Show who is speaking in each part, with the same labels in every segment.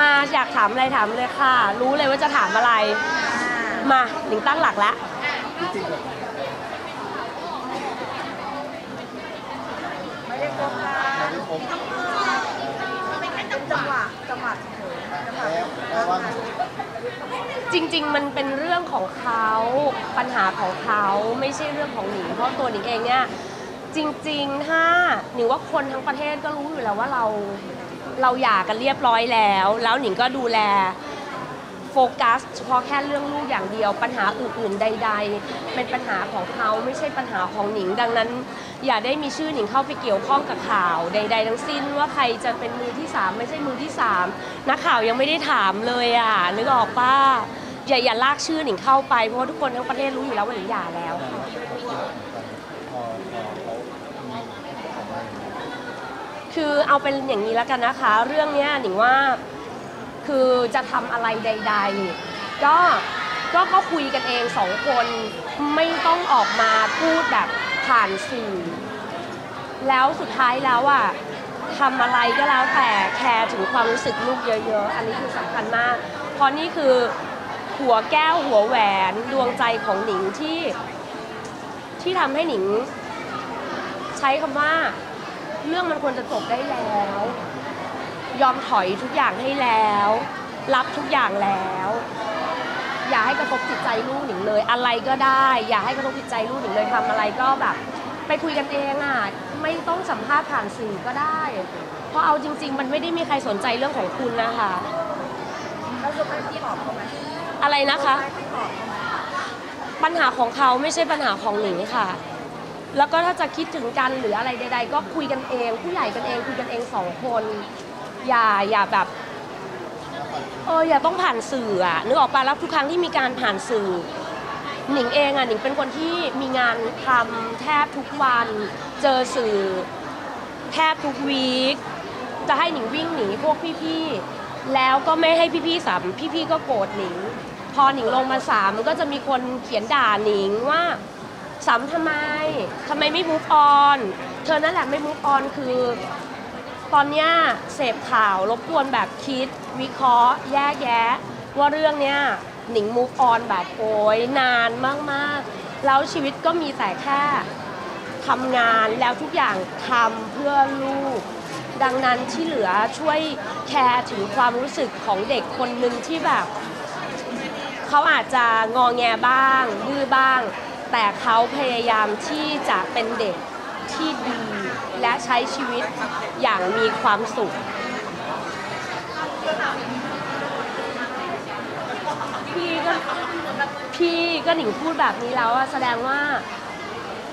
Speaker 1: มาอยากถามอะไรถามเลยค่ะ รู้เลยว่าจะถามอะไร มาหนิงตั้งหลักแล้ว
Speaker 2: ไม่ได้ครบค่ะเป็นจังหวะจังหวะเฉยๆจังหวะ
Speaker 3: แล้วว่า
Speaker 1: จริง ๆ มันเป็นเรื่องของเขาปัญหาของเขาไม่ใช่เรื่องของหนิงเพราะตัวหนิงเองเนี่ยจริง ๆ ถ้าหนิงว่าคนทั้งประเทศก็รู้อยู่แล้วว่าเรา เราหย่ากันเรียบร้อยแล้ว แล้วหนิงก็ดูแลโฟกัสเฉพาะแค่เรื่องลูกอย่างเดียว ปัญหาอื่นๆใด ๆ เป็นปัญหาของเขาไม่ใช่ปัญหาของหนิง ดังนั้น อย่าได้มีชื่อหนิงเข้าไปเกี่ยวข้องกับข่าวใด ๆ ทั้งสิ้นว่าใครจะเป็นมือที่สามไม่ใช่มือที่สามนักข่าวยังไม่ได้ถามเลยอะนึกออกป้าอย่าอย่าลากชื่อหนิงเข้าไปเพราะว่าทุกคนทั้งประเทศรู้อยู่แล้วว่าหนิงหย่าแล้ว
Speaker 3: พอเขามีออกมาอย่างนี้
Speaker 1: คือเอาเป็นอย่างนี้แล้วกันนะคะ เรื่องเนี้ยหนิงว่าคือจะทำอะไรใด ๆ ก็ก็ก็คุยกันเองสองคนไม่ต้องออกมาพูดแบบผ่านสื่อ แล้วสุดท้ายแล้วอะทำอะไรก็แล้วแต่แคร์ถึงความรู้สึกลูกเยอะ ๆ อันนี้คือสำคัญมาก เพราะนี่คือหัวแก้วหัวแหวนดวงใจของหนิงที่ที่ทำให้หนิง ใช้คำว่า เรื่องมันควรจะจบได้แล้ว ยอมถอยทุกอย่างให้แล้ว รับทุกอย่างแล้ว อย่าให้กระทบจิตใจลูกหนิงเลย อะไรก็ได้ อย่าให้กระทบจิตใจลูกหนิงเลยทำอะไรก็แบบ ไปคุยกันเองอะไม่ต้องสัมภาษณ์ผ่านสื่อก็ได้ เพราะเอาจริง ๆ มันไม่ได้มีใครสนใจเรื่องของคุณนะคะ
Speaker 2: แล้วจะไปคำตอบเขาไหม
Speaker 1: อะไรนะคะ
Speaker 2: ได้คำตอบเขาไหม
Speaker 1: ปัญหาของเขาไม่ใช่ปัญหาของหนิงค่ะ แล้วก็ถ้าจะคิดถึงกันหรืออะไรใด ๆ ก็คุยกันเอง ผู้ใหญ่กันเองคุยกันเองสองคน อย่าอย่าแบบเอออย่าต้องผ่านสื่ออะนึกออกปะแล้วทุกครั้งที่มีการผ่านสื่อ หนิงเองอะหนิงเป็นคนที่มีงานทำแทบทุกวัน เจอสื่อ แทบทุกวีคจะให้หนิงวิ่งหนีพวกพี่ๆแล้วก็ไม่ให้พี่ๆสามพี่ๆก็โกรธหนิง พอหนิงลงมาสามมันก็จะมีคนเขียนด่าหนิงว่า สามทำไมทำไมไม่ move on เธอนั่นแหละไม่ move on คือ ตอนเนี้ยเสพข่าวรบกวนแบบคิด วิเคราะห์ แยกแยะ ว่าเรื่องเนี้ยหนิง move on แบบโอยนานมากๆ แล้วชีวิตก็มีแต่แค่ทำงานแล้วทุกอย่างทำเพื่อลูก ดังนั้นที่เหลือช่วยแคร์ถึงความรู้สึกของเด็กคนหนึ่งที่แบบ เขาอาจจะงอแงบ้างดื้อบ้าง แต่เขาพยายามที่จะเป็นเด็กที่ดีและใช้ชีวิตอย่างมีความสุขพี่ก็พี่ก็หนิงพูดแบบนี้แล้วอะแสดงว่า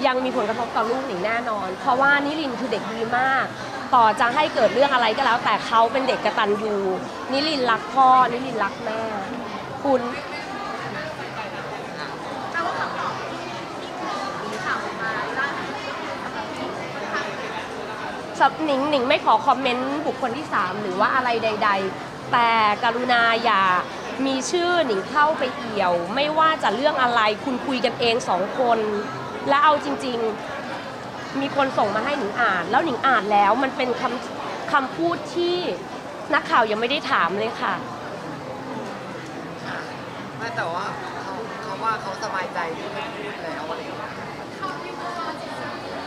Speaker 1: ยังมีผลกระทบต่อลูกหนิงแน่นอน เพราะว่านิรินคือเด็กดีมาก ต่อจะให้เกิดเรื่องอะไรก็แล้ว แต่เขาเป็นเด็กกระตันยูนิรินรักพ่อนิรินรักแม่คุณ
Speaker 2: แปลว่าคำตอบมีข่าวออกมาได้
Speaker 1: สับหนิงหนิงไม่ขอคอมเมนต์บุคคลที่ 3 หรือว่าอะไรใด ๆ แต่กรุณาอย่ามีชื่อหนิงเข้าไปเอี่ยว ไม่ว่าจะเรื่องอะไรคุณคุยกันเองสองคน แล้วเอาจริง ๆ มีคนส่งมาให้หนิงอ่าน แล้วหนิงอ่านแล้วมันเป็นคำคำพูดที่นักข่าวยังไม่ได้ถามเลยค่ะ
Speaker 4: ไม่แต่ว่าเขาเขาว่าเขาสบายใจที่ไม่พูดแล้วอะไรอย่างเงี้ย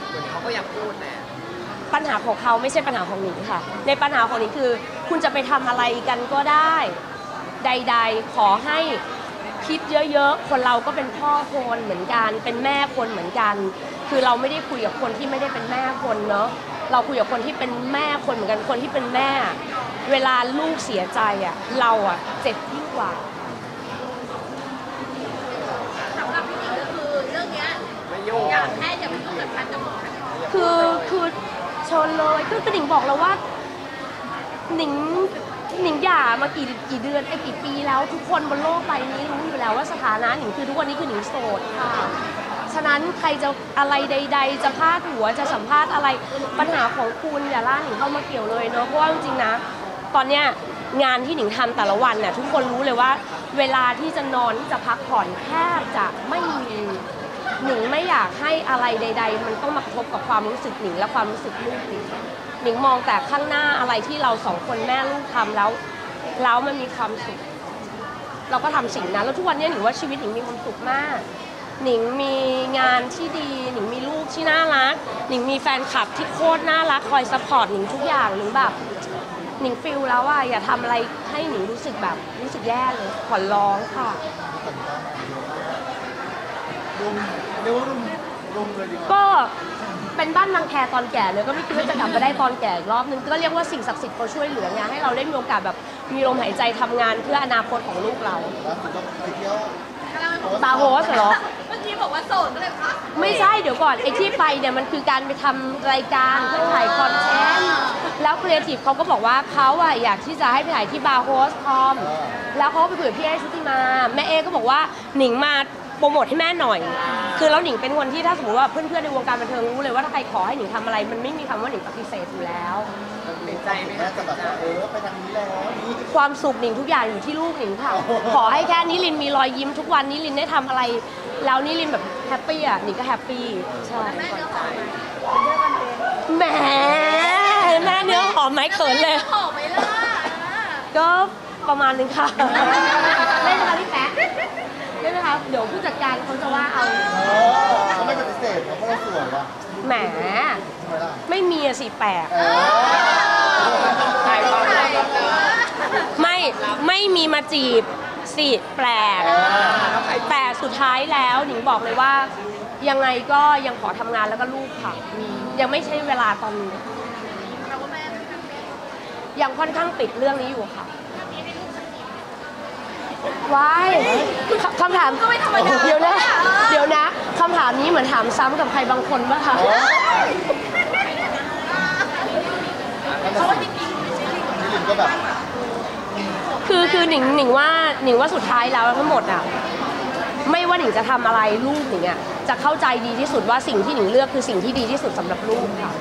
Speaker 4: เหมือนเขาก็อยากพูดแหละ
Speaker 1: ปัญหาของเขาไม่ใช่ปัญหาของหนิงค่ะ ในปัญหาของหนิงคือ คุณจะไปทำอะไรกันก็ได้ ใด ๆ ขอให้คิดเยอะๆ คนเราก็เป็นพ่อคนเหมือนกัน เป็นแม่คนเหมือนกัน คือเราไม่ได้คุยกับคนที่ไม่ได้เป็นแม่คนเนาะ เราคุยกับคนที่เป็นแม่คนเหมือนกัน คนที่เป็นแม่ เวลาลูกเสียใจอะ เราอะเจ็บยิ่งกว่า
Speaker 2: สำหรับพี่หนิงก็คือเรื่องเนี้ย
Speaker 4: ไม่ยุ่ง
Speaker 2: อยากแค่อย่าไปยุ่งกับพันจะบอกนะ
Speaker 1: คือคือ ชนเลยคือคือหนิงบอกแล้วว่าหนิงหนิงหย่ามากี่กี่เดือนไอ้กี่ปีแล้วทุกคนบนโลกใบนี้รู้อยู่แล้วว่าสถานะหนิงคือทุกวันนี้คือหนิงโสดค่ะ ฉะนั้นใครจะอะไรใด ๆ จะพาดหัวจะสัมภาษณ์อะไรปัญหาของคุณอย่าล่าหนิงเข้ามาเกี่ยวเลยเนาะเพราะว่าจริงๆนะ ตอนเนี้ยงานที่หนิงทำแต่ละวันน่ะทุกคนรู้เลยว่า เวลาที่จะนอนที่จะพักผ่อนแทบจะไม่มี หนิงไม่อยากให้อะไรใด ๆ มันต้องมากระทบกับความรู้สึกหนิงและความรู้สึกลูกหนิงหนิงมองแต่ข้างหน้าอะไรที่เราสองคนแม่ลูกทำแล้วแล้วมันมีความสุข เราก็ทำสิ่งนั้นแล้วทุกวันนี้หนิงว่าชีวิตหนิงมีความสุขมาก หนิงมีงานที่ดี หนิงมีลูกที่น่ารัก หนิงมีแฟนคลับที่โคตรน่ารักคอยซัพพอร์ตหนิงทุกอย่างหนิงแบบ หนิงฟิลแล้วว่าอย่าทำอะไรให้หนิงรู้สึกแบบรู้สึกแย่เลยขอร้องค่ะ
Speaker 3: รุมเรียกว่ารุมรุมเลยดีกว่า
Speaker 1: ก็เป็นบ้านบางแคตอนแก่เลยก็ไม่คิดว่าจะกลับมาได้ตอนแก่อีกรอบนึงก็เรียกว่าสิ่งศักดิ์สิทธิ์เขาช่วยเหลือไงให้เราได้มีโอกาสแบบมีลมหายใจทำงานเพื่ออนาคตของลูกเรา
Speaker 3: ล่าสุดก็ไปเที่ยว
Speaker 1: บาร์โฮสเหรอ
Speaker 2: เมื่อกี้บอกว่าโสดก็เลยพัก
Speaker 1: ไม่ใช่เดี๋ยวก่อนไอ้ที่ไปเนี่ยมันคือการไปทำรายการเพื่อถ่ายคอนเทนต์แล้วครีเอทีฟเขาก็บอกว่าเขาอะอยากที่จะให้ไปถ่ายที่บาร์โฮสคอมแล้วเขาก็ไปคุยกับพี่เอชุติมา แม่เอก็บอกว่าหนิงมาโปรโมทให้แม่หน่อย คือแล้วหนิงเป็นคนที่ถ้าสมมติว่าเพื่อนๆในวงการบันเทิงรู้เลยว่าถ้าใครขอให้หนิงทำอะไร มันไม่มีคำว่าหนิงปฏิเสธอยู่แล้ว
Speaker 4: เป็นใจไหม
Speaker 3: แม่
Speaker 4: คะ
Speaker 3: จะแบบว่าเออไปทางนี้แล้วนี่
Speaker 1: ความสุขหนิงทุกอย่างอยู่ที่ลูกหนิงค่ะ ขอให้แค่นิลินมีรอยยิ้มทุกวันนิลินได้ทำอะไร แล้วนิลินแบบแฮปปี้อะหนิงก็แฮปปี้ใช่
Speaker 2: แม่เนื้อหอมไหม
Speaker 1: แหมแม่เนื้อหอมไหมเขินเลย
Speaker 2: หอมไหมล่ะ
Speaker 1: ก็ประมาณนึงค่ะเล่นไหมคะพี่แป๊ะเล่นไหมคะเดี๋ยวผู้จัดการเขาจะว่าเอา
Speaker 3: เออเขาไม่ปฏิเสธเพราะเราสวยว่ะ
Speaker 1: แหม
Speaker 3: ใช่ไหมล่ะ
Speaker 1: ไม่มีอะสิแปลก
Speaker 3: เออ
Speaker 4: ถ่ายความรัก
Speaker 1: ไม่ไม่มีมาจีบสิแปลก แต่สุดท้ายแล้วหนิงบอกเลยว่า ยังไงก็ยังขอทำงานแล้วก็ลูกค่ะ ยังไม่ใช่เวลาตอนนี้
Speaker 2: เราว่าแม่ไม่ทำเอง
Speaker 1: ยังค่อนข้างปิดเรื่องนี้อยู่ค่ะว้ายคคำถาม
Speaker 2: ก็ไม่ธรรมดา
Speaker 1: เดี๋ยวนะ เดี๋ยวนะคำถามนี้เหมือนถามซ้ำกับใครบางคนป่ะคะ
Speaker 3: เพราะว่าจริงๆนี่ลินก็แบบ
Speaker 1: คือคือหนิงหนิงว่าหนิงว่าสุดท้ายแล้วทั้งหมดอะไม่ว่าหนิงจะทำอะไรลูกหนิงอะจะเข้าใจดีที่สุดว่าสิ่งที่หนิงเลือกคือสิ่งที่ดีที่สุดสำหรับลูกค่ะ